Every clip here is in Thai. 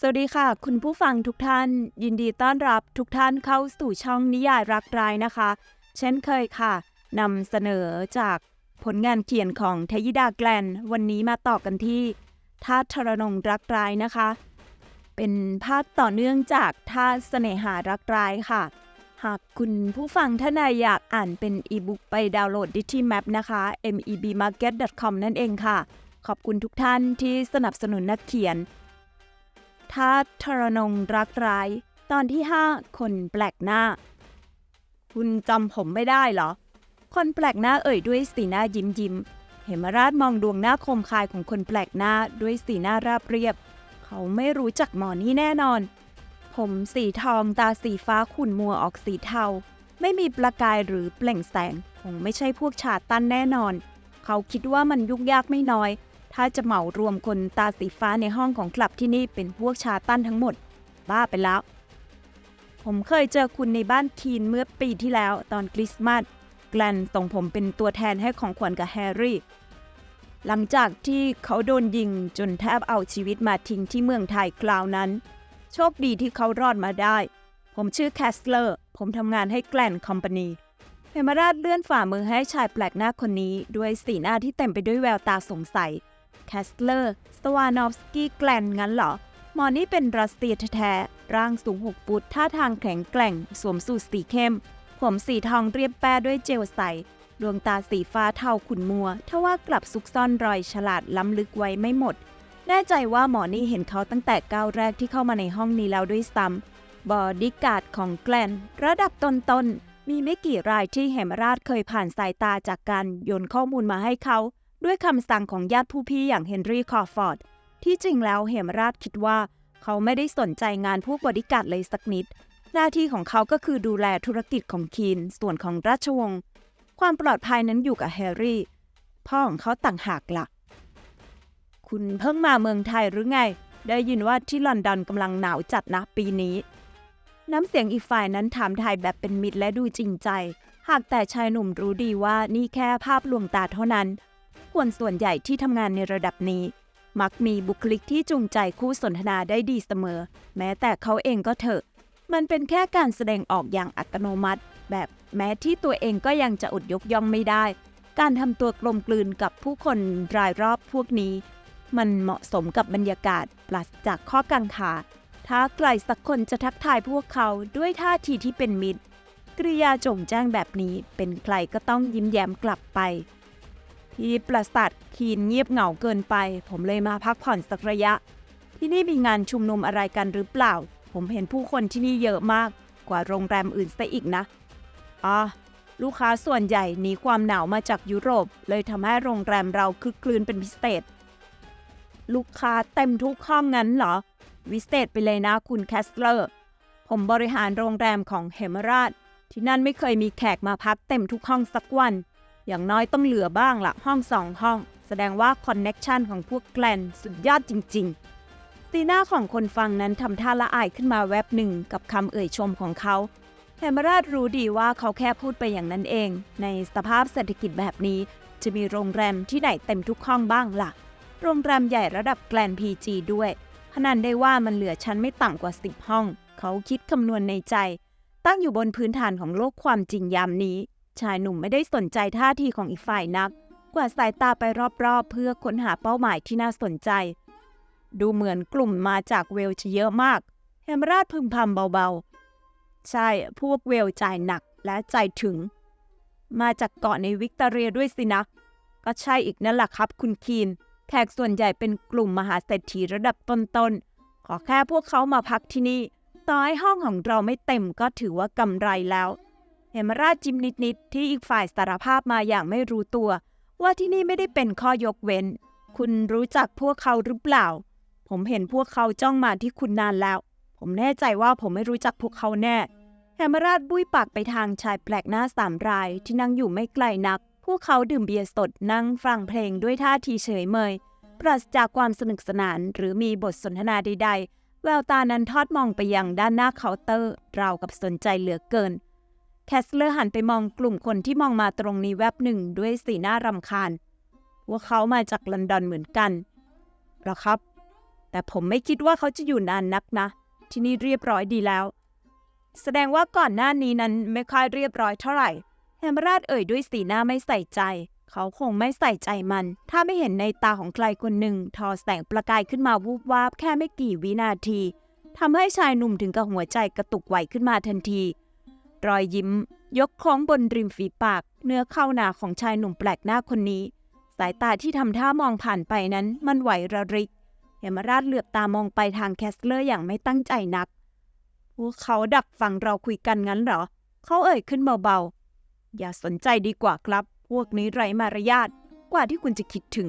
สวัสดีค่ะ คุณผู้ฟังทุกท่าน ยินดีต้อนรับทุกท่านเข้าสู่ช่องนิยายรักร้ายนะคะ เช่นเคยค่ะนำเสนอจากผลงานเขียนของทยิดาแกลน วันนี้มาต่อกันที่ท่าทรนงรักร้ายนะคะ เป็นภาคต่อเนื่องจากท่าเสน่หารักร้ายค่ะ หากคุณผู้ฟังท่านใดอยากอ่านเป็นอีบุ๊กไปดาวน์โหลดได้ที่แมปนะคะ mebmarket.com นั่นเองค่ะ ขอบคุณทุกท่านที่สนับสนุนนักเขียน ท่าทรนงรักร้าย ตอนที่ 5 คนแปลกหน้า คุณจำผมไม่ได้เหรอ คนแปลกหน้าเอ่ยด้วยสีหน้ายิ้มยิ้มเหมราชมองดวงหน้าคมคายของคนแปลกหน้าด้วยสีหน้าราบเรียบ เขาไม่รู้จักหมอนี่แน่นอน ผมสีทองตาสีฟ้าขุ่นมัวออกสีเทา ไม่มีประกายหรือเปล่งแสง คงไม่ใช่พวกชาตันแน่นอน เขาคิดว่ามันยุ่งยากไม่น้อย ถ้าจะเหมารวมคนตาสีฟ้าในห้องของคลับที่นี่เป็นพวกชาตั้นทั้งหมด บ้าไปแล้ว ผมเคยเจอคุณในบ้านคีนเมื่อปีที่แล้วตอนคริสต์มาสแกลนส่งผมเป็นตัวแทนให้ของขวัญกับแฮร์รี่ หลังจากที่เขาโดนยิงจนแทบเอาชีวิตมาทิ้งที่เมืองไทยคราวนั้น โชคดีที่เขารอดมาได้ ผมชื่อแคสเลอร์ ผมทำงานให้แกลนคอมพานีเฮมาราชเลื่อนฝ่ามือให้ชายแปลกหน้าคนนี้ ด้วยสีหน้าที่เต็มไปด้วยแววตาสงสัย แคสเลอร์ สวานอฟสกี้แกลนงั้นเหรอ หมอนี่เป็นรัสเซียแท้ๆร่างสูง6ฟุตท่าทางแข็งแกร่ง สวมสูทสีเข้ม ผมสีทองเรียบแป้ด้วยเจลใส ดวงตาสีฟ้าเทาขุ่นมัวทว่ากลับซุกซ่อนรอยฉลาดล้ำลึกไว้ไม่หมด แน่ใจว่าหมอนี่เห็นเขาตั้งแต่ก้าวแรกที่เข้ามาในห้องนี้แล้วด้วยซ้ำบอดี้การ์ดของแกลนระดับต้นๆมีไม่กี่รายที่เหมราชเคยผ่านสายตาจากการโยนข้อมูลมาให้เขา ด้วยคำสั่งของญาติผู้พี่อย่างเฮนรี่คอร์ฟอร์ด ที่จริงแล้วเหมราชคิดว่า เขาไม่ได้สนใจงานพวกบริการเลยสักนิด หน้าที่ของเขาก็คือดูแลธุรกิจของคีนส่วนของราชวงศ์ความปลอดภัยนั้นอยู่กับแฮร์รี่ พ่อของเขาต่างหากละ่ะ คุณเพิ่งมาเมืองไทยหรือไง ได้ยินว่าที่ลอนดอนกำลังหนาวจัดนะปีนี้ น้ำเสียงอีกฝ่ายนั้นถามไทยแบบเป็นมิตรและดูจริงใจ หากแต่ชายหนุ่มรู้ดีว่านี่แค่ภาพลวงตาเท่านั้น คนส่วนใหญ่ที่ทำงานในระดับนี้ มักมีบุคลิกที่จูงใจคู่สนทนาได้ดีเสมอ แม้แต่เขาเองก็เถอะ มันเป็นแค่การแสดงออกอย่างอัตโนมัติ แบบแม้ที่ตัวเองก็ยังจะอดยกย่องไม่ได้ การทำตัวกลมกลืนกับผู้คนรายรอบพวกนี้ มันเหมาะสมกับบรรยากาศปราศจากข้อกังขาถ้าใครสักคนจะทักทายพวกเขาด้วยท่าทีที่เป็นมิตรกริยาจงแจ้งแบบนี้เป็นใครก็ต้องยิ้มแย้มกลับไป ที่ปราสาทคีนเงียบเหงาเกินไป ผมเลยมาพักผ่อนสักระยะ ที่นี่มีงานชุมนุมอะไรกันหรือเปล่า ผมเห็นผู้คนที่นี่เยอะมากกว่าโรงแรมอื่นซะอีกนะอ๋อลูกค้าส่วนใหญ่หนีความหนาวมาจากยุโรป เลยทำให้โรงแรมเราคึกคลืนเป็นพิเศษ ลูกค้าเต็มทุกห้องงั้นเหรอ วิเศษไปเลยนะคุณแคสเลอร์ ผมบริหารโรงแรมของเฮมราช ที่นั่นไม่เคยมีแขกมาพักเต็มทุกห้องสักวัน อย่างน้อยต้องเหลือบ้างละห้องสองห้อง แสดงว่าคอนเน็กชันของพวกแกลนสุดยอดจริง ๆ สีหน้าของคนฟังนั้นทำท่าละอายขึ้นมาแวบหนึ่งกับคำเอ่ยชมของเขาเฮมราชรู้ดีว่าเขาแค่พูดไปอย่างนั้นเอง ในสภาพเศรษฐกิจแบบนี้ จะมีโรงแรมที่ไหนเต็มทุกห้องบ้างล่ะ โรงแรมใหญ่ระดับแกลนพีจีด้วยพนันได้ว่ามันเหลือชั้นไม่ต่ำกว่าสิบห้อง เขาคิดคำนวณในใจ ตั้งอยู่บนพื้นฐานของโลกความจริงยามนี้ ชายหนุ่มไม่ได้สนใจท่าทีของอีกฝ่ายนัก กว่าดสายตาไปรอบๆ เพื่อค้นหาเป้าหมายที่น่าสนใจ ดูเหมือนกลุ่มมาจากเวลจะเยอะมากเฮมราชพึมพำเบาๆ ใช่ พวกเวลจ่ายหนักและใจถึง มาจากเกาะในวิกตอเรียด้วยสินะ ก็ใช่อีกนั่นแหละครับคุณคีน แขกส่วนใหญ่เป็นกลุ่มมหาเศรษฐีระดับต้นๆ ขอแค่พวกเขามาพักที่นี่ ต่อให้ห้องของเราไม่เต็มก็ถือว่ากำไรแล้ว เฮมราชจิ้มนิดๆที่อีกฝ่ายสารภาพมาอย่างไม่รู้ตัว ว่าที่นี่ไม่ได้เป็นข้อยกเว้น คุณรู้จักพวกเขาหรือเปล่า ผมเห็นพวกเขาจ้องมาที่คุณนานแล้ว ผมแน่ใจว่าผมไม่รู้จักพวกเขาแน่เฮมราชบุ้ยปากไปทางชายแปลกหน้าสามรายที่นั่งอยู่ไม่ไกลนัก พวกเขาดื่มเบียร์สดนั่งฟังเพลงด้วยท่าทีเฉยเมย ปราศจากความสนุกสนานหรือมีบทสนทนาใดๆ แววตานั้นทอดมองไปยังด้านหน้าเคาน์เตอร์ ราวกับสนใจเหลือเกิน แคสเลอร์หันไปมองกลุ่มคนที่มองมาตรงนี้แวบหนึ่งด้วยสีหน้ารำคาญ ว่าเขามาจากลอนดอนเหมือนกันหรอครับ แต่ผมไม่คิดว่าเขาจะอยู่นานนักนะ ที่นี่เรียบร้อยดีแล้ว แสดงว่าก่อนหน้านี้นั้นไม่ค่อยเรียบร้อยเท่าไหร่เฮมราชเอ่ยด้วยสีหน้าไม่ใส่ใจ เขาคงไม่ใส่ใจมัน ถ้าไม่เห็นในตาของใครคนหนึ่ง ทอแสงประกายขึ้นมาวูบวาบแค่ไม่กี่วินาทีทำให้ชายหนุ่มถึงกับหัวใจกระตุกไหวขึ้นมาทันที รอยยิ้ม ยกโค้งบนริมฝีปาก เนื้อเข้าหนาของชายหนุ่มแปลกหน้าคนนี้ สายตาที่ทำท่ามองผ่านไปนั้นมันไหวระริกเฮมราชเหลือบตามองไปทางแคสเลอร์อย่างไม่ตั้งใจนัก พวกเขาดักฟังเราคุยกันงั้นเหรอ เขาเอ่ยขึ้นเบาๆ อย่าสนใจดีกว่าครับ พวกนี้ไร้มารยาทกว่าที่คุณจะคิดถึง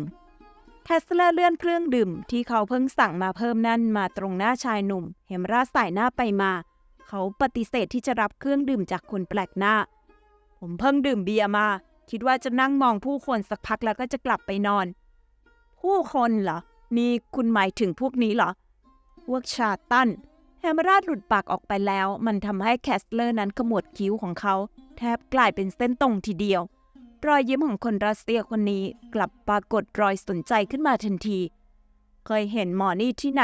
แคสเลอร์เลื่อนเครื่องดื่มที่เขาเพิ่งสั่งมาเพิ่มนั่นมาตรงหน้าชายหนุ่ม เฮมราชสายหน้าไปมา เขาปฏิเสธที่จะรับเครื่องดื่มจากคนแปลกหน้า ผมเพิ่งดื่มเบียร์มา คิดว่าจะนั่งมองผู้คนสักพักแล้วก็จะกลับไปนอน ผู้คนเหรอ นี่คุณหมายถึงพวกนี้เหรอพวกชาตันแฮมราดหลุดปากออกไปแล้ว มันทำให้แคสเลอร์นั้นขมวดคิ้วของเขา แทบกลายเป็นเส้นตรงทีเดียว รอยยิ้มของคนรัสเซียคนนี้กลับปรากฏรอยสนใจขึ้นมาทันที เคยเห็นหมอนี่ที่ไหน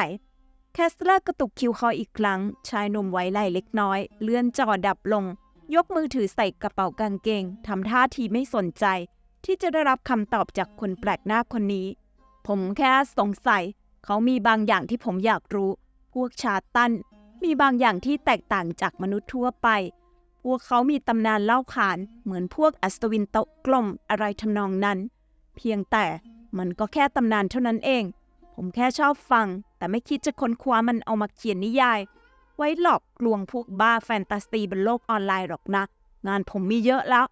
แคสเลอร์กระตุกคิ้วเขาอีกครั้ง ชายหนุ่มไว้ไหลเล็กน้อย เลื่อนจอดับลง ยกมือถือใส่กระเป๋ากางเกงทำท่าทีไม่สนใจ ที่จะได้รับคำตอบจากคนแปลกหน้าคนนี้ ผมแค่สงสัย เขามีบางอย่างที่ผมอยากรู้ พวกชาตัน มีบางอย่างที่แตกต่างจากมนุษย์ทั่วไป พวกเขามีตำนานเล่าขาน เหมือนพวกอัศวินโตกลมอะไรทำนองนั้น เพียงแต่มันก็แค่ตำนานเท่านั้นเอง ผมแค่ชอบฟัง แต่ไม่คิดจะค้นคว้ามันเอามาเขียนนิยาย ไว้หลอกลวงพวกบ้าแฟนตาซีบนโลกออนไลน์หรอกนะ งานผมมีเยอะแล้ว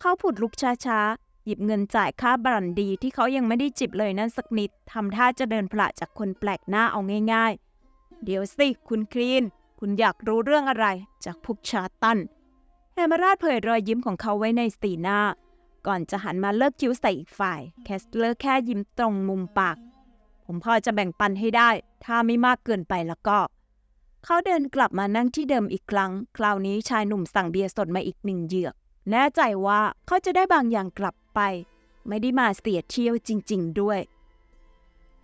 เขาผุดลุกช้าๆ หยิบเงินจ่ายค่าบรันดีที่เขายังไม่ได้จิบเลยนั่นสักนิดทำท่าจะเดินพละจากคนแปลกหน้าเอาง่าย ๆ เดี๋ยวสิคุณคลีน คุณอยากรู้เรื่องอะไร จากพวกชาตันแฮมราชเผยรอยยิ้มของเขาไว้ในสีหน้า ก่อนจะหันมาเลิกคิ้วใส่อีกฝ่าย แคสเลอร์แค่ยิ้มตรงมุมปาก ผมพอจะแบ่งปันให้ได้ ถ้าไม่มากเกินไปแล้วก็ เขาเดินกลับมานั่งที่เดิมอีกครั้ง คราวนี้ชายหนุ่มสั่งเบียร์สดมาอีกหนึ่งเหยือก แน่ใจว่าเขาจะได้บางอย่างกลับไป ไม่ได้มาเสียเที่ยวจริง ๆ ด้วย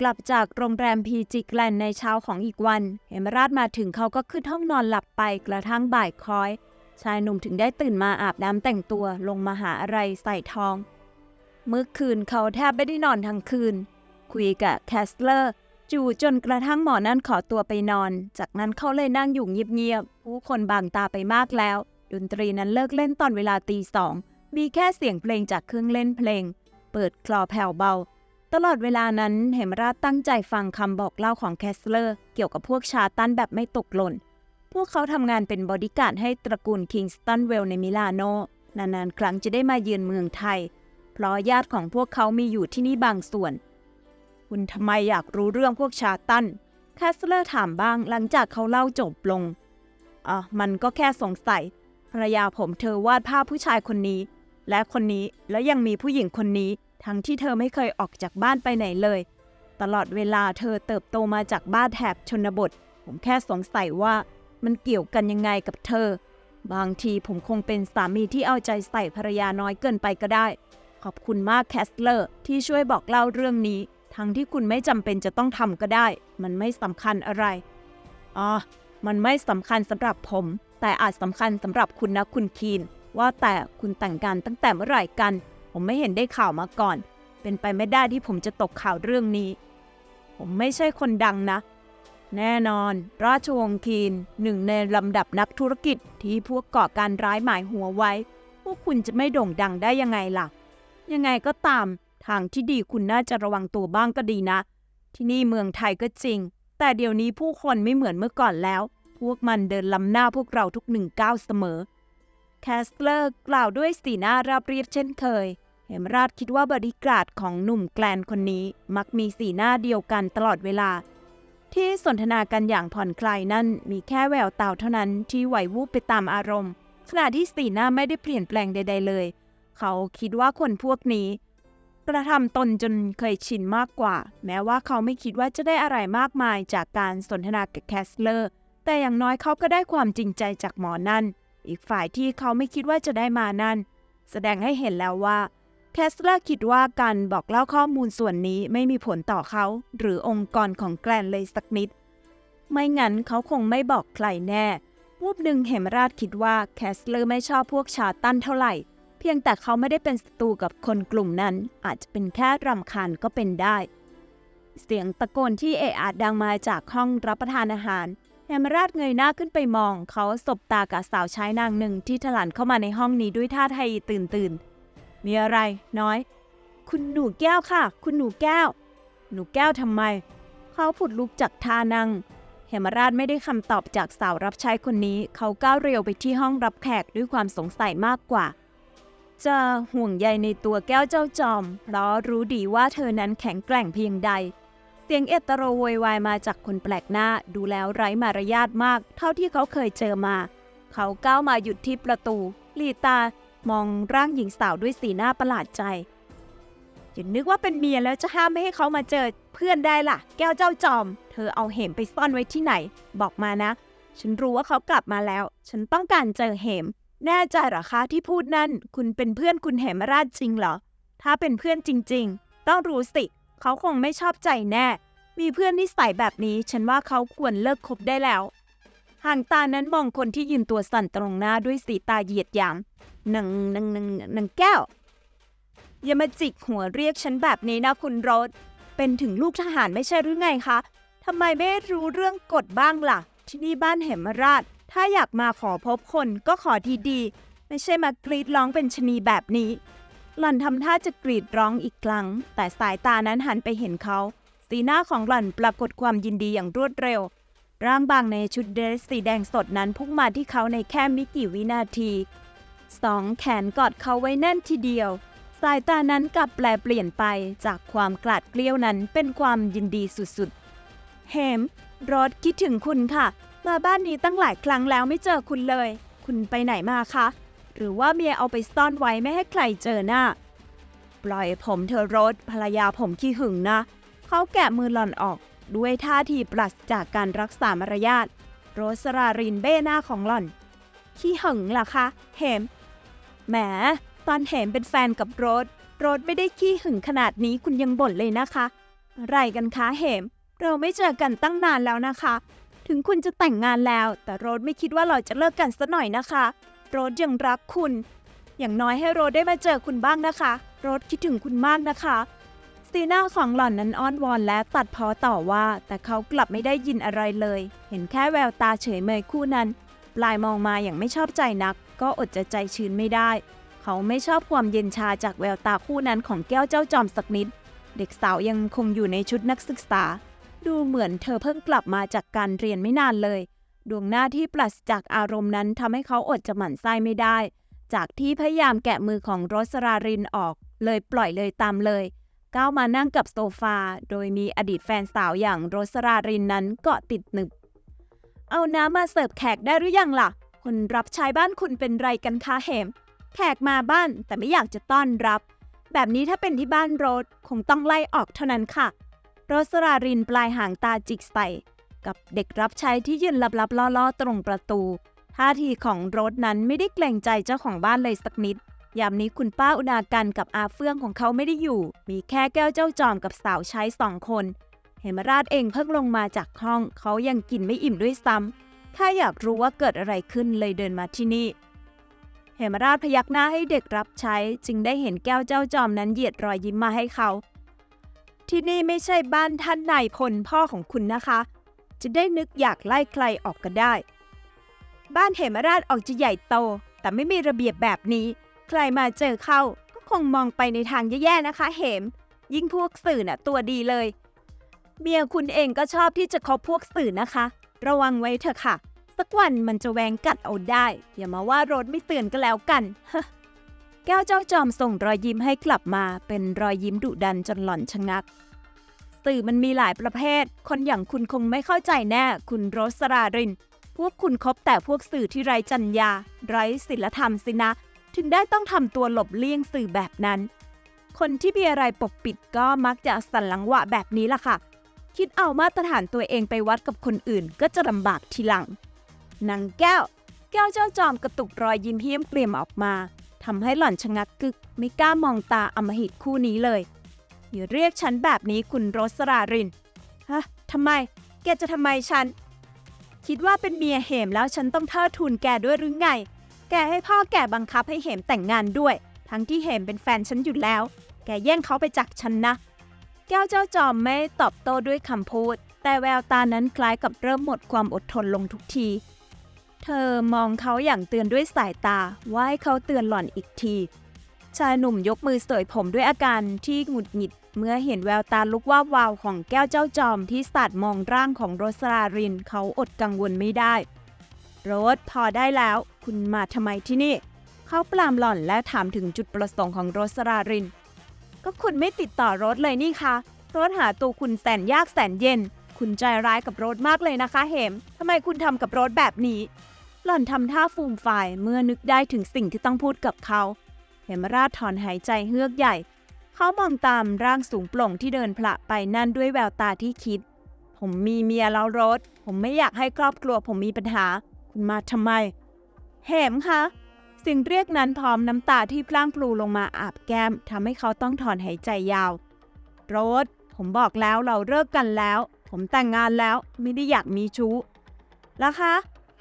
กลับจากโรงแรมพีจิกแลนในเช้าของอีกวัน เฮมราชมาถึงเขาก็ขึ้นห้องนอนหลับไปกระทั่งบ่ายคอย ชายหนุ่มถึงได้ตื่นมาอาบน้ำแต่งตัวลงมาหาอะไรใส่ทองเมื่อคืนเขาแทบไม่ได้นอนทั้งคืน คุยกับแคสเลอร์จู่จนกระทั่งหมอนั่นขอตัวไปนอน จากนั้นเขาเลยนั่งอยู่เงียบๆผู้คนบางตาไปมากแล้ว ดนตรีนั้นเลิกเล่นตอนเวลาตีสอง มีแค่เสียงเพลงจากเครื่องเล่นเพลง เปิดคลอแผ่วเบา ตลอดเวลานั้นเหมราชตั้งใจฟังคำบอกเล่าของแคสเลอร์ เกี่ยวกับพวกชาตันแบบไม่ตกหล่น พวกเขาทำงานเป็นบอดี้การ์ดให้ตระกูลคิงสตันเวลในมิลานโนนานๆ ครั้งจะได้มาเยือนเมืองไทย เพราะญาติของพวกเขามีอยู่ที่นี่บางส่วน คุณทำไมอยากรู้เรื่องพวกชาตันแคสเลอร์ถามบ้างหลังจากเขาเล่าจบลงอะมันก็แค่สงสัยภรรยาผมเธอวาดภาพผู้ชายคนนี้ และคนนี้แล้วยังมีผู้หญิงคนนี้ ทั้งที่เธอไม่เคยออกจากบ้านไปไหนเลย ตลอดเวลาเธอเติบโตมาจากบ้านแถบชนบท ผมแค่สงสัยว่ามันเกี่ยวกันยังไงกับเธอ บางทีผมคงเป็นสามีที่เอาใจใส่ภรรยาน้อยเกินไปก็ได้ ขอบคุณมากแคสเลอร์ที่ช่วยบอกเล่าเรื่องนี้ ทั้งที่คุณไม่จำเป็นจะต้องทำก็ได้ มันไม่สำคัญอะไรอ๋อมันไม่สำคัญสำหรับผม แต่อาจสำคัญสำหรับคุณนะคุณคีน ว่าแต่คุณแต่งงานตั้งแต่เมื่อไหร่กัน ผมไม่เห็นได้ข่าวมาก่อน เป็นไปไม่ได้ที่ผมจะตกข่าวเรื่องนี้ ผมไม่ใช่คนดังนะ แน่นอน ราชวงศ์คีนหนึ่งในลำดับนักธุรกิจที่พวกก่อการร้ายหมายหัวไว้ พวกคุณจะไม่โด่งดังได้ยังไงล่ะ ยังไงก็ตาม ทางที่ดีคุณน่าจะระวังตัวบ้างก็ดีนะ ที่นี่เมืองไทยก็จริง แต่เดี๋ยวนี้ผู้คนไม่เหมือนเมื่อก่อนแล้ว พวกมันเดินล้ำหน้าพวกเราทุกหนึ่งก้าวเสมอ แคสเลอร์กล่าวด้วยสีหน้าราบเรียบเช่นเคยเหมราชคิดว่าบริการดของหนุ่มแกลนคนนี้มักมีสีหน้าเดียวกันตลอดเวลา ที่สนทนากันอย่างผ่อนคลายนั่นมีแค่แววตาเท่านั้นที่ไหววูบไปตามอารมณ์ขณะที่สีหน้าไม่ได้เปลี่ยนแปลงใด ๆ เลย เขาคิดว่าคนพวกนี้ กระทำตนจนเคยชินมากกว่า แม้ว่าเขาไม่คิดว่าจะได้อะไรมากมายจากการสนทนากับแคสเลอร์ แต่อย่างน้อยเขาก็ได้ความจริงใจจากหมอนั่น อีกฝ่ายที่เขาไม่คิดว่าจะได้มานั่น แสดงให้เห็นแล้วว่าแคสเลอร์คิดว่าการบอกเล่าข้อมูลส่วนนี้ไม่มีผลต่อเขา หรือองค์กรของแกลนเลยสักนิด ไม่งั้นเขาคงไม่บอกใครแน่วูบหนึ่งเหมราชคิดว่าแคสเลอร์ไม่ชอบพวกชาตันเท่าไหร่ เพียงแต่เขาไม่ได้เป็นศัตรูกับคนกลุ่มนั้น อาจจะเป็นแค่รำคาญก็เป็นได้ เสียงตะโกนที่เอะอาจดังมาจากห้องรับประทานอาหารเฮมราชเงยหน้าขึ้นไปมอง เขาสบตากับสาวใช้นางหนึ่งที่ถลันเข้ามาในห้องนี้ด้วยท่าไทยตื่นตื่นมีอะไรน้อย คุณหนูแก้วค่ะ คุณหนูแก้ว หนูแก้วทำไม เขาผุดลุกจากท่านั่งเหมราชไม่ได้คำตอบจากสาวรับใช้คนนี้ เขาก้าวเร็วไปที่ห้องรับแขกด้วยความสงสัยมากกว่า จะห่วงใยในตัวแก้วเจ้าจอม เพราะรู้ดีว่าเธอนั้นแข็งแกร่งเพียงใด เสียงเอตโรโวยวายมาจากคนแปลกหน้าดูแล้วไร้มารยาทมาก เท่าที่เขาเคยเจอมา เขาก้าวมาหยุดที่ประตู ลีตามองร่างหญิงสาวด้วยสีหน้าประหลาดใจอย่านึกว่าเป็นเมียแล้วจะห้ามไม่ให้เขามาเจอเพื่อนได้ล่ะ แก้วเจ้าจอม เธอเอาเหมไปซ่อนไว้ที่ไหน บอกมานะ ฉันรู้ว่าเขากลับมาแล้ว ฉันต้องการเจอเหม แน่ใจหรอคะที่พูดนั่น คุณเป็นเพื่อนคุณเหมราชจริงเหรอ ถ้าเป็นเพื่อนจริง ๆ ต้องรู้สิ เขาคงไม่ชอบใจแน่ มีเพื่อนนิสัยแบบนี้ ฉันว่าเขาควรเลิกคบได้แล้ว ห่างตานั้นมองคนที่ยืนตัวสั่นตรงหน้าด้วยสีตาเหยียดหยามหนังหนังหนังหนังแก้ว อย่ามาจิกหัวเรียกฉันแบบนี้นะคุณรสเป็นถึงลูกทหารไม่ใช่หรือไงคะทำไมไม่รู้เรื่องกฎบ้างล่ะ ที่นี่บ้านเหมราช ถ้าอยากมาขอพบคนก็ขอดีๆไม่ใช่มากรีดร้องเป็นชนีแบบนี้ หล่อนทำท่าจะกรีดร้องอีกครั้ง แต่สายตานั้นหันไปเห็นเขา สีหน้าของหล่อนปรากฏความยินดีอย่างรวดเร็ว ร่างบางในชุดเดรสสีแดงสดนั้นพุ่งมาที่เขาในแค่ไม่กี่วินาที สองแขนกอดเขาไว้แน่นทีเดียว สายตานั้นกลับแปลเปลี่ยนไปจากความกลาดเกลี้ยวนั้นเป็นความยินดีสุดๆ เฮมรถคิดถึงคุณค่ะ มาบ้านนี้ตั้งหลายครั้งแล้วไม่เจอคุณเลย คุณไปไหนมาคะ หรือว่าเมียเอาไปซ่อนไว้ไม่ให้ใครเจอหน้า ปล่อยผมเธอรถภรรยาผมขี้หึงนะ เขาแกะมือหล่อนออกด้วยท่าทีปราศจากการรักษามารยาท โรสรารินเบ้หน้าของหล่อน ขี้หึงล่ะคะเหมแหม ตอนเหมเป็นแฟนกับโรส โรสไม่ได้ขี้หึงขนาดนี้คุณยังบ่นเลยนะคะ อะไรกันคะเหม เราไม่เจอกันตั้งนานแล้วนะคะ ถึงคุณจะแต่งงานแล้ว แต่โรสไม่คิดว่าเราจะเลิกกันสัหน่อยนะคะ โรสยังรักคุณ อย่างน้อยให้โรสได้มาเจอคุณบ้างนะคะ โรสคิดถึงคุณมากนะคะสีน้าของหล่อนนั้นอ้อนวอนและตัดพ้อต่อว่า แต่เขากลับไม่ได้ยินอะไรเลย เห็นแค่แววตาเฉยเมยคู่นั้น ปลายมองมาอย่างไม่ชอบใจนัก ก็อดจะใจชื้นไม่ได้ เขาไม่ชอบความเย็นชาจากแววตาคู่นั้นของแก้วเจ้าจอมสักนิด เด็กสาวยังคงอยู่ในชุดนักศึกษา ดูเหมือนเธอเพิ่งกลับมาจากการเรียนไม่นานเลย ดวงหน้าที่ปราศจากอารมณ์นั้นทำให้เขาอดจะหมั่นไส้ไม่ได้ จากที่พยายามแกะมือของโรสรารินออก เลยปล่อยเลยตามเลยก้าวมานั่งกับโซฟา โดยมีอดีตแฟนสาวอย่างโรสรารินนั้นเกาะติดหนึบ เอาน้ำมาเสิร์ฟแขกได้หรือยังล่ะ คนรับใช้บ้านคุณเป็นไรกันคะเหม แขกมาบ้านแต่ไม่อยากจะต้อนรับ แบบนี้ถ้าเป็นที่บ้านโรสคงต้องไล่ออกเท่านั้นค่ะ โรสรารินปลายหางตาจิกใส่ กับเด็กรับใช้ที่ยืนลับๆล่อๆ ตรงประตู ท่าทีของโรสนั้นไม่ได้เกรงใจเจ้าของบ้านเลยสักนิด ยามนี้คุณป้าอุณากันกับอาเฟื่องของเขาไม่ได้อยู่ มีแค่แก้วเจ้าจอมกับสาวใช้สองคน เหมราชเองเพิ่งลงมาจากห้อง เขายังกินไม่อิ่มด้วยซ้ำถ้าอยากรู้ว่าเกิดอะไรขึ้นเลยเดินมาที่นี่เหมราชพยักหน้าให้เด็กรับใช้ จึงได้เห็นแก้วเจ้าจอมนั้นเหยียดรอยยิ้มมาให้เขา ที่นี่ไม่ใช่บ้านท่านนายพลพ่อของคุณนะคะ จะได้นึกอยากไล่ใครออกก็ได้ บ้านเหมราชออกจะใหญ่โต แต่ไม่มีระเบียบแบบนี้ ใครมาเจอเข้าก็คงมองไปในทางแย่ๆนะคะ เหม ยิ่งพวกสื่อน่ะตัวดีเลย เมียคุณเองก็ชอบที่จะคบพวกสื่อนะคะ ระวังไว้เถอะค่ะ สักวันมันจะแวงกัดเอาได้ อย่ามาว่ารถไม่เตือนก็แล้วกัน แก้วเจ้าจอมส่งรอยยิ้มให้กลับมาเป็นรอยยิ้มดุดันจนหล่อนชะงัก สื่อมันมีหลายประเภท คนอย่างคุณคงไม่เข้าใจแน่ คุณโรสราริน พวกคุณคบแต่พวกสื่อที่ไร้จรรยาไร้ศีลธรรมสินะ ถึงได้ต้องทำตัวหลบเลี่ยงสื่อแบบนั้น คนที่มีอะไรปกปิดก็มักจะสันหลังวะแบบนี้ล่ะค่ะ คิดเอามาตรฐานตัวเองไปวัดกับคนอื่นก็จะลำบากทีหลังนางแก้ว แก้วเจ้าจอมกระตุกรอยยิ้มเฮี้ยมเกรียมออกมา ทำให้หล่อนชะงักกึกไม่กล้ามองตาอำมหิตคู่นี้เลย อย่าเรียกฉันแบบนี้คุณโรสราริน ฮะทำไม แกจะทำไมฉัน คิดว่าเป็นเมียเหมแล้วฉันต้องเทิดทูนแกด้วยหรือไง แกให้พ่อแกบังคับให้เหมแต่งงานด้วย ทั้งที่เหมเป็นแฟนฉันอยู่แล้ว แกแย่งเขาไปจากฉันนะ แก้วเจ้าจอมไม่ตอบโต้ด้วยคำพูด แต่แววตานั้นคล้ายกับเริ่มหมดความอดทนลงทุกที เธอมองเขาอย่างเตือนด้วยสายตาว่าให้เขาเตือนหล่อนอีกที ชายหนุ่มยกมือเสยผมด้วยอาการที่หงุดหงิด เมื่อเห็นแววตาลุกวาบวาวของแก้วเจ้าจอมที่สาดมองร่างของโรสรารินเขาอดกังวลไม่ได้ โรสพอได้แล้ว คุณมาทำไมที่นี่ เขาปลามหล่อนและถามถึงจุดประสงค์ของโรสราริน ก็คุณไม่ติดต่อโรถเลยนี่คะโรถหาตัวคุณแสนยากแสนเย็น คุณใจร้ายกับโรถมากเลยนะคะ เหมทำไมคุณทำกับโรถแบบนี้ หล่อนทำท่าฟูมฝ่ายเมื่อนึกได้ถึงสิ่งที่ต้องพูดกับเขาเหมราชถอนหายใจเฮือกใหญ่ เขามองตามร่างสูงโปร่งที่เดินพละไปนั่นด้วยแววตาที่คิด ผมมีเมียแล้วรถ ผมไม่อยากให้ครอบครัวผมมีปัญหา คุณมาทำไมเหมคะสิ่งเรียกนั้นพร้อมน้ำตาที่พล่างพลูลงมาอาบแก้มทำให้เขาต้องถอนหายใจยาว โรส ผมบอกแล้วเราเลิกกันแล้ว ผมแต่งงานแล้วไม่ได้อยากมีชู้แล้วคะ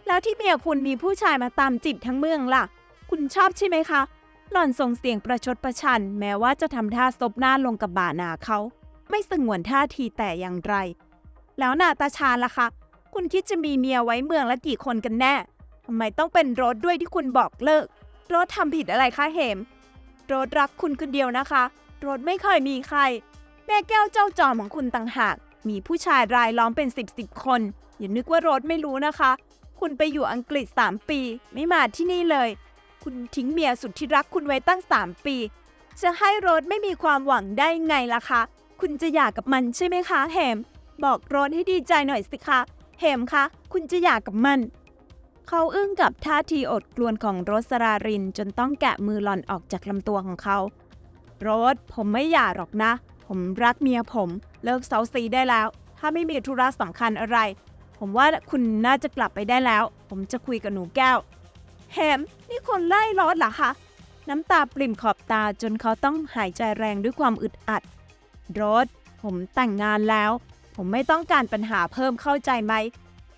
แล้วที่เมียคุณมีผู้ชายมาตามจีบทั้งเมืองล่ะ คุณชอบใช่ไหมคะ หล่อนส่งเสียงประชดประชัน แม้ว่าจะทำท่าซบหน้าลงกับบ่านาเขา ไม่สงวนท่าทีแต่อย่างไร แล้วนาตาชาล่ะคะ คุณคิดจะมีเมียไว้เมืองละกี่คนกันแน่ทำไมต้องเป็นโรสด้วยที่คุณบอกเลิก โรสทำผิดอะไรคะเหม โรสรักคุณคนเดียวนะคะ โรสไม่เคยมีใคร แม่แก้วเจ้าจอมของคุณต่างหาก มีผู้ชายรายล้อมเป็นสิบสิบคน อย่านึกว่าโรสไม่รู้นะคะ คุณไปอยู่อังกฤษสามปี ไม่มาที่นี่เลย คุณทิ้งเมียสุดที่รักคุณไว้ตั้งสามปี จะให้โรสไม่มีความหวังได้ไงล่ะคะ คุณจะหย่ากับมันใช่ไหมคะเหมบอกโรสให้ดีใจหน่อยสิคะเหมคะ คุณจะหย่ากับมัน เขาอึ้งกับท่าทีอดกลวนของโรสรารินจนต้องแกะมือหล่อนออกจากลำตัวของเขา โรสผมไม่หย่าหรอกนะ ผมรักเมียผม เลิกเซาซีได้แล้ว ถ้าไม่มีธุระสำคัญอะไร ผมว่าคุณน่าจะกลับไปได้แล้ว ผมจะคุยกับหนูแก้ว แฮม นี่คนไล่รสเหรอคะ น้ำตาปริ่มขอบตาจนเขาต้องหายใจแรงด้วยความอึดอัดรสผมแต่งงานแล้ว ผมไม่ต้องการปัญหาเพิ่มเข้าใจไหม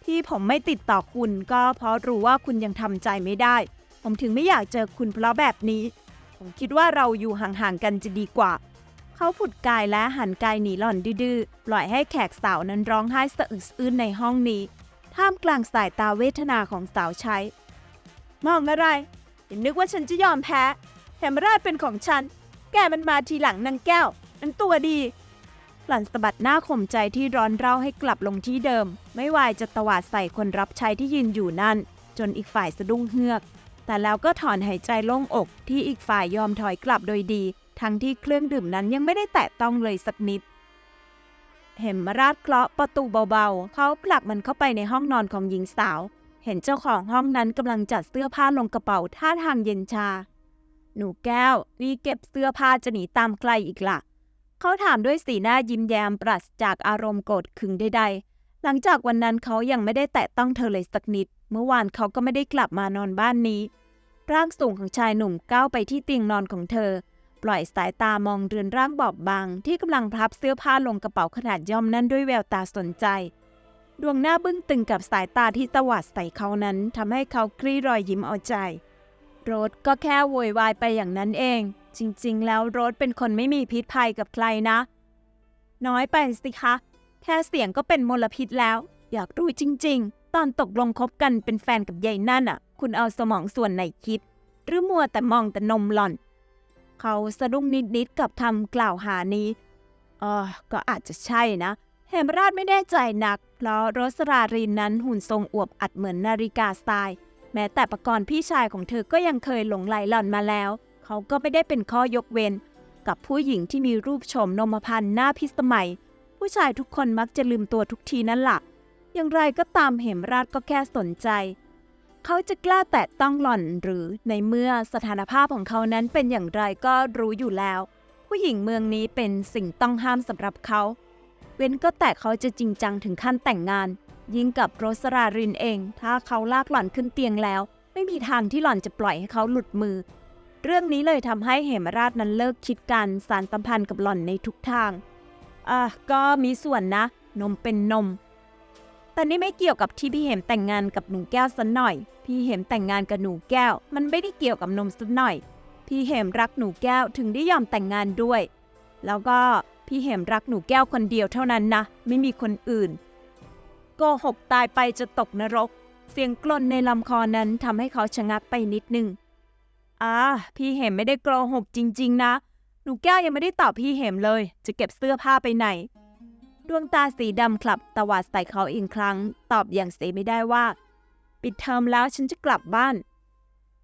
ที่ผมไม่ติดต่อคุณก็เพราะรู้ว่าคุณยังทำใจไม่ได้ ผมถึงไม่อยากเจอคุณเพราะแบบนี้ ผมคิดว่าเราอยู่ห่างๆกันจะดีกว่า เขาผุดกายและหันกายหนีหล่อนดื้อปล่อยให้แขกสาวนั้นร้องไห้สะอึกสะอื้นในห้องนี้ ท่ามกลางสายตาเวทนาของสาวใช้ มองอะไรอย่านึกว่าฉันจะยอมแพ้แฮมราชเป็นของฉัน แกมันมาทีหลังนางแก้วนันตัวดี หล่อนสะบัดหน้าข่มใจที่ร้อนเร่าให้กลับลงที่เดิม ไม่วายจะตวาดใส่คนรับใช้ที่ยืนอยู่นั่น จนอีกฝ่ายสะดุ้งเฮือก แต่แล้วก็ถอนหายใจโล่งอกที่อีกฝ่ายยอมถอยกลับโดยดี ทั้งที่เครื่องดื่มนั้นยังไม่ได้แตะต้องเลยสักนิด เห็นมาราดเคราะห์ประตูเบาๆ เขาผลักมันเข้าไปในห้องนอนของหญิงสาว เห็นเจ้าของห้องนั้นกำลังจัดเสื้อผ้าลงกระเป๋าท่าทางเย็นชา หนูแก้วนี่เก็บเสื้อผ้าจะหนีตามใครอีกล่ะ เขาถามด้วยสีหน้ายิ้มแย้มปราศจากอารมณ์โกรธขึงใดๆ หลังจากวันนั้นเขายังไม่ได้แตะต้องเธอเลยสักนิด เมื่อวานเขาก็ไม่ได้กลับมานอนบ้านนี้ ร่างสูงของชายหนุ่มก้าวไปที่เตียงนอนของเธอ ปล่อยสายตามองเรือนร่างบอบบาง ที่กำลังพับเสื้อผ้าลงกระเป๋าขนาดย่อมนั้นด้วยแววตาสนใจ ดวงหน้าบึ้งตึงกับสายตาที่ตวาดใส่เขานั้นทำให้เขาคลี่รอยยิ้มเอาใจโรสก็แค่โวยวายไปอย่างนั้นเอง จริงๆ แล้วโรสเป็นคนไม่มีพิษภัยกับใครนะ น้อยไปสิคะ แค่เสียงก็เป็นมลพิษแล้ว อยากรู้จริง ๆ ตอนตกลงคบกันเป็นแฟนกับยายนั่นอะ คุณเอาสมองส่วนไหนคิด หรือมัวแต่มองแต่นมหล่อน เขาสะดุ้งนิดๆกับคำกล่าวหานี้อ๋อก็อาจจะใช่นะเฮมราชไม่แน่ใจนัก เพราะโรสรารินนั้นหุ่นทรงอวบอัดเหมือนนาฬิกาทราย แม้แต่ประกรณ์พี่ชายของเธอก็ยังเคยหลงไหลหล่อนมาแล้ว เขาก็ไม่ได้เป็นข้อยกเว้น กับผู้หญิงที่มีรูปโฉมนมพันธ์หน้าพิสมัย ผู้ชายทุกคนมักจะลืมตัวทุกทีนั่นแหละอย่างไรก็ตามเหมราชก็แค่สนใจ เขาจะกล้าแตะต้องหล่อนหรือในเมื่อสถานภาพของเขานั้นเป็นอย่างไรก็รู้อยู่แล้ว ผู้หญิงเมืองนี้เป็นสิ่งต้องห้ามสำหรับเขา เว้นก็แต่เขาจะจริงจังถึงขั้นแต่งงาน ยิ่งกับโรสรารินเอง ถ้าเขาลากหล่อนขึ้นเตียงแล้ว ไม่มีทางที่หล่อนจะปล่อยให้เขาหลุดมือ เรื่องนี้เลยทำให้เหมราชนั้นเลิกคิดการสารสัมพันธ์กับหล่อนในทุกทางอะก็มีส่วนนะ นมเป็นนม แต่นี่ไม่เกี่ยวกับที่พี่เหมแต่งงานกับหนูแก้วสันหน่อย พี่เหมแต่งงานกับหนูแก้ว มันไม่ได้เกี่ยวกับนมสันหน่อย พี่เหมรักหนูแก้วถึงได้ยอมแต่งงานด้วย แล้วก็พี่เหมรักหนูแก้วคนเดียวเท่านั้นนะ ไม่มีคนอื่น โกหกตายไปจะตกนรก เสียงกลนในลำคอนั้นทำให้เขาชะงักไปนิดนึงอ่าพี่เหมไม่ได้โกหกจริง ๆ นะ หนูแก้วยังไม่ได้ตอบพี่เหมเลย จะเก็บเสื้อผ้าไปไหน ดวงตาสีดำคลับตวาดใส่เขาอีกครั้ง ตอบอย่างเสียไม่ได้ว่า ปิดเทอมแล้วฉันจะกลับบ้าน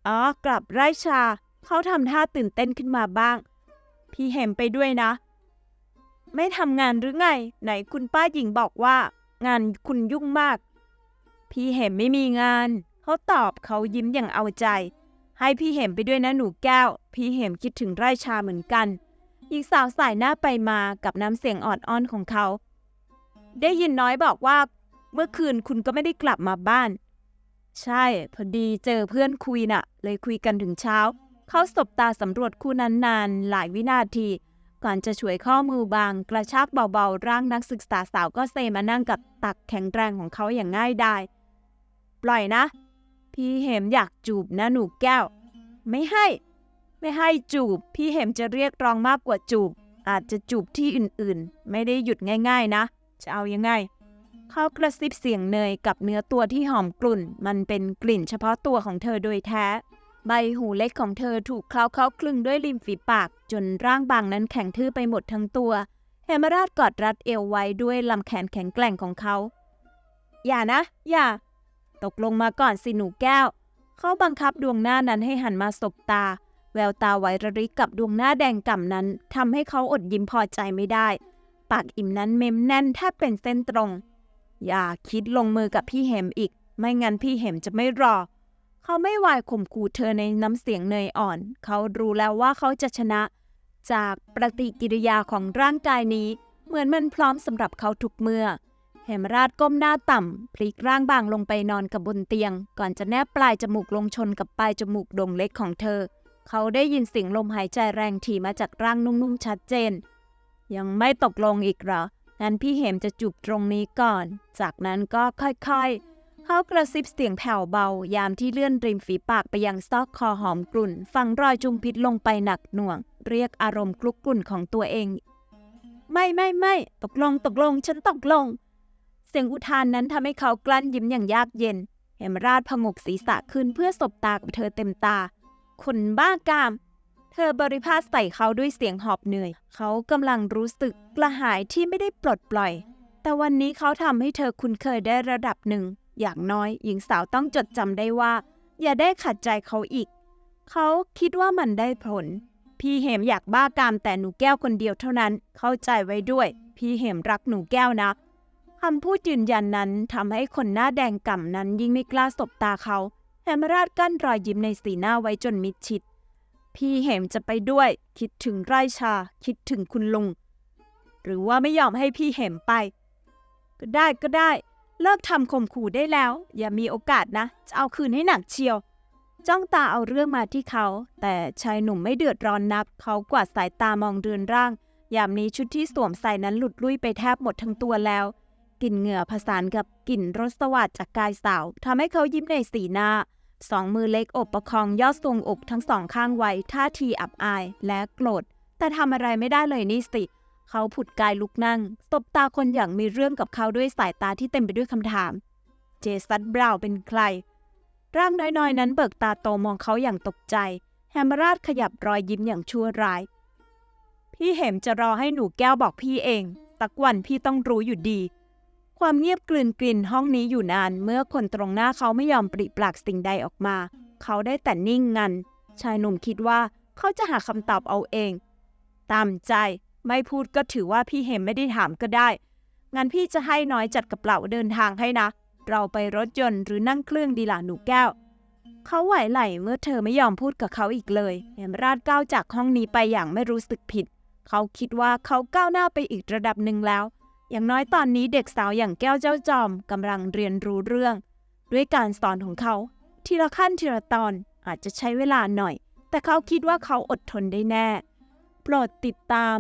อ๋อ กลับไร่ชา เขาทำท่าตื่นเต้นขึ้นมาบ้าง พี่เหมไปด้วยนะ ไม่ทำงานหรือไง ไหนคุณป้าหญิงบอกว่า งานคุณยุ่งมาก พี่เหมไม่มีงาน เขาตอบเขายิ้มอย่างเอาใจ ให้พี่เหมไปด้วยนะหนูแก้ว พี่เหมคิดถึงไร่ชาเหมือนกันหญิงสาวสายหน้าไปมากับน้ำเสียงอ่อนอ้อนของเขา ได้ยินน้อยบอกว่า เมื่อคืนคุณก็ไม่ได้กลับมาบ้าน ใช่ พอดีเจอเพื่อนคุยน่ะ เลยคุยกันถึงเช้า เขาสบตาสำรวจคู่นั้นนานหลายวินาที ก่อนจะช่วยข้อมือบาง กระชากเบาๆ ร่างนักศึกษาสาวก็เซมานั่งกับตักแข็งแรงของเขาอย่างง่ายดายปล่อยนะ พี่เหมอยากจูบนะหนูแก้ว ไม่ให้ ไม่ให้จูบ พี่เหมจะเรียกร้องมากกว่าจูบ อาจจะจูบที่อื่นๆ ไม่ได้หยุดง่าย ๆ นะ จะเอายังไง เขากระซิบเสียงเนยกับเนื้อตัวที่หอมกลุ่น มันเป็นกลิ่นเฉพาะตัวของเธอโดยแท้ ใบหูเล็กของเธอถูกเคล้าเข้าคลึงด้วยริมฝีปาก จนร่างบางนั้นแข็งทื่อไปหมดทั้งตัวเฮมราชกอดรัดเอวไว้ด้วยลำแขนแข็งแกร่งของเขา อย่านะ อย่า ตกลงมาก่อนสิหนูแก้ว เขาบังคับดวงหน้านั้นให้หันมาสบตา แววตาไวระริกกับดวงหน้าแดงก่ำนั้นทำให้เขาอดยิ้มพอใจไม่ได้ ปากอิ่มนั้นเม้มแน่นแทบเป็นเส้นตรง อย่าคิดลงมือกับพี่เหมอีก ไม่งั้นพี่เหมจะไม่รอ เขาไม่วายข่มขู่เธอในน้ำเสียงเนยอ่อน เขารู้แล้วว่าเขาจะชนะ จากปฏิกิริยาของร่างกายนี้ เหมือนมันพร้อมสำหรับเขาทุกเมื่อเหมราชก้มหน้าต่ำ พลิกร่างบางลงไปนอนกับบนเตียง ก่อนจะแนบปลายจมูกลงชนกับปลายจมูกโด่งเล็กของเธอ เขาได้ยินเสียงลมหายใจแรงถี่มาจากร่างนุ่มๆชัดเจน ยังไม่ตกลงอีกเหรอ งั้นพี่เหมจะจูบตรงนี้ก่อน จากนั้นก็ค่อยๆ เขากระซิบเสียงแผ่วเบา ยามที่เลื่อนริมฝีปากไปยังซอกคอหอมกลุ่นฟังรอยจุมพิษลงไปหนักหน่วง เรียกอารมณ์คลุกกลุ่นของตัวเอง ไม่ไม่ไม่ ตกลงตกลง ฉันตกลง เสียงอุทานนั้นทำให้เขากลั้นยิ้มอย่างยากเย็นเหมราชพงกศีรษะขึ้นเพื่อสบตากับเธอเต็มตาคนบ้ากาม เธอบริพาสใส่เขาด้วยเสียงหอบเหนื่อย เขากำลังรู้สึกกระหายที่ไม่ได้ปลดปล่อย แต่วันนี้เขาทำให้เธอคุ้นเคยได้ระดับหนึ่ง อย่างน้อยหญิงสาวต้องจดจำได้ว่า อย่าได้ขัดใจเขาอีก เขาคิดว่ามันได้ผล พี่เหมอยากบ้ากามแต่หนูแก้วคนเดียวเท่านั้น เข้าใจไว้ด้วย พี่เหมรักหนูแก้วนะคำพูดยืนยันนั้นทำให้คนหน้าแดงก่ำนั้นยิ่งไม่กล้าสบตาเขาแฮมราชกั้นรอยยิ้มในสีหน้าไว้จนมิดชิด พี่เหมจะไปด้วยคิดถึงไร่ชาคิดถึงคุณลุง หรือว่าไม่ยอมให้พี่เหมไป ก็ได้ก็ได้ เลิกทำข่มขู่ได้แล้ว อย่ามีโอกาสนะ จะเอาคืนให้หนักเชียว จ้องตาเอาเรื่องมาที่เขา แต่ชายหนุ่มไม่เดือดร้อนนัก เขากวาดสายตามองเรือนร่าง ยามนี้ชุดที่สวมใส่นั้นหลุดลุ่ยไปแทบหมดทั้งตัวแล้วกลิ่นเหงื่อผสานกับกลิ่นรสสวัสดจากกายสาวทำให้เขายิ้มในสีหน้า สองมือเล็กอบประคองยอดทรงอกทั้งสองข้างไว้ท่าทีอับอายและโกรธ แต่ทำอะไรไม่ได้เลยนี่สิ เขาผุดกายลุกนั่งตบตาคนอย่างมีเรื่องกับเขาด้วยสายตาที่เต็มไปด้วยคำถาม เจสันบราวน์เป็นใคร ร่างน้อยๆ นั้นเบิกตาโตมองเขาอย่างตกใจ แฮมราชขยับรอยยิ้มอย่างชั่วร้าย พี่เหมจะรอให้หนูแก้วบอกพี่เองสักวันพี่ต้องรู้อยู่ดี ความเงียบกลืนกลิ่นห้องนี้อยู่นาน เมื่อคนตรงหน้าเขาไม่ยอมปริปากสิ่งใดออกมา เขาได้แต่นิ่งงัน ชายหนุ่มคิดว่าเขาจะหาคำตอบเอาเอง ตามใจไม่พูดก็ถือว่าพี่เหมไม่ได้ถามก็ได้ งั้นพี่จะให้น้อยจัดกระเป๋าเดินทางให้นะ เราไปรถยนต์หรือนั่งเครื่องดีล่ะหนูแก้ว เขาไหวไหลเมื่อเธอไม่ยอมพูดกับเขาอีกเลยเหมราชก้าวจากห้องนี้ไปอย่างไม่รู้สึกผิด เขาคิดว่าเขาก้าวหน้าไปอีกระดับหนึ่งแล้ว อย่างน้อยตอนนี้เด็กสาวอย่างแก้วเจ้าจอมกำลังเรียนรู้เรื่อง ด้วยการสอนของเขา ทีละขั้นทีละตอนอาจจะใช้เวลาหน่อย แต่เขาคิดว่าเขาอดทนได้แน่ โปรดติดตาม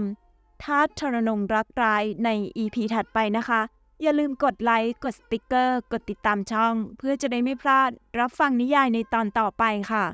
ทาทรนงรักร้ายใน EP ถัดไปนะคะ อย่าลืมกดไลค์ กดสติกเกอร์ กดติดตามช่อง เพื่อจะได้ไม่พลาดรับฟังนิยายในตอนต่อไปค่ะ